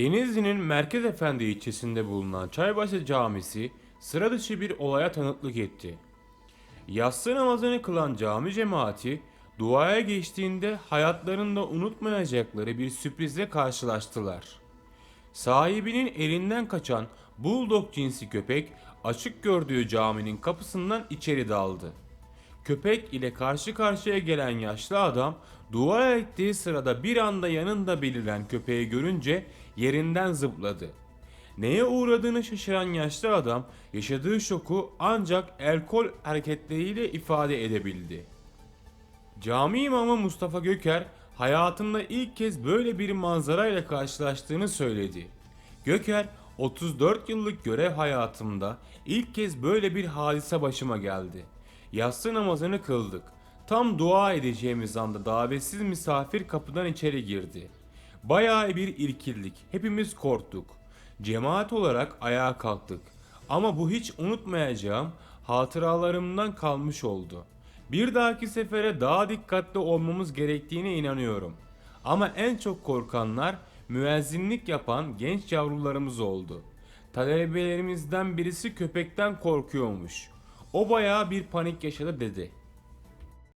Denizli'nin Merkez Efendi ilçesinde bulunan Çaybaşı Camisi sıra dışı bir olaya tanıklık etti. Yatsı namazını kılan cami cemaati duaya geçtiğinde hayatlarında unutmayacakları bir sürprizle karşılaştılar. Sahibinin elinden kaçan bulldog cinsi köpek açık gördüğü caminin kapısından içeri daldı. Köpek ile karşı karşıya gelen yaşlı adam dua ettiği sırada bir anda yanında beliren köpeği görünce yerinden zıpladı. Neye uğradığını şaşıran yaşlı adam yaşadığı şoku ancak el kol hareketleriyle ifade edebildi. Cami imamı Mustafa Göker hayatında ilk kez böyle bir manzarayla karşılaştığını söyledi. Göker 34 yıllık görev hayatımda ilk kez böyle bir hadise başıma geldi. Yatsı namazını kıldık. Tam dua edeceğimiz anda davetsiz misafir kapıdan içeri girdi. Bayağı bir irkildik. Hepimiz korktuk. Cemaat olarak ayağa kalktık. Ama bu hiç unutmayacağım hatıralarımdan kalmış oldu. Bir dahaki sefere daha dikkatli olmamız gerektiğine inanıyorum. Ama en çok korkanlar müezzinlik yapan genç yavrularımız oldu. Talebelerimizden birisi köpekten korkuyormuş. O bayağı bir panik yaşadı dedi.